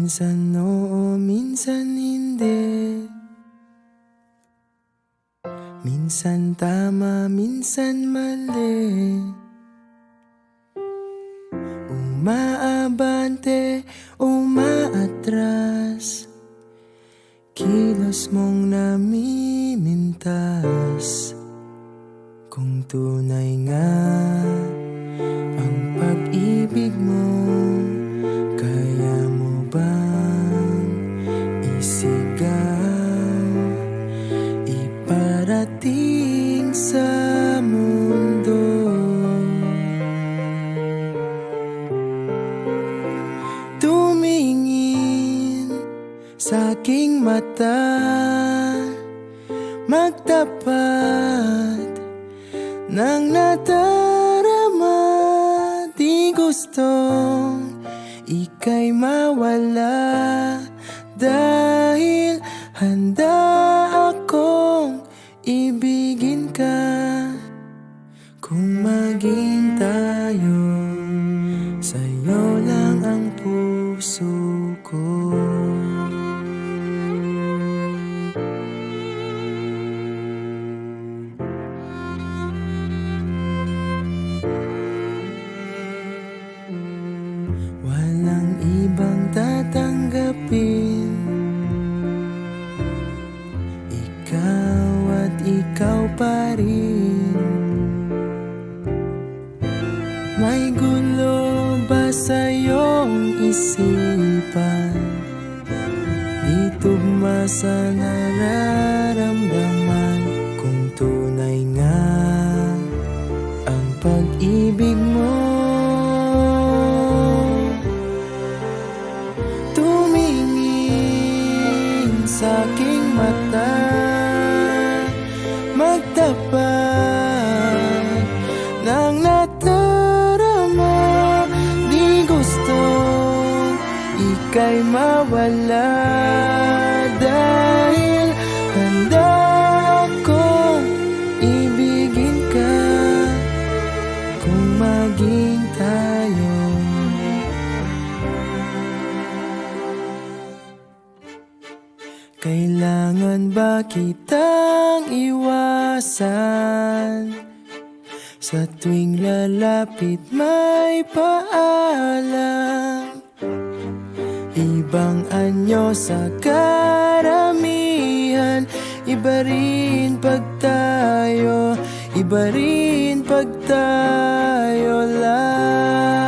Minsan oo, minsan hindi. Minsan tama, minsan mali. Umaabante, umaatras. Kilos mong namimintas. Kung tunay nga sa aking mata. Magtapat ng nadarama. Di gustong ika'y mawala. Dahil handa akong ibigin ka. Kung maging ibang tatanggapin Ikaw at ikaw pa rin May gulo ba sa iyong isipan? Di tugma Magtapat ng natarama Di gusto ika'y mawala Kailangan ba kitang iwasan? Sa tuwing lalapit may paalam. Ibang anyo sa karamihan. Iba rin pag tayo Iba rin pag tayo lang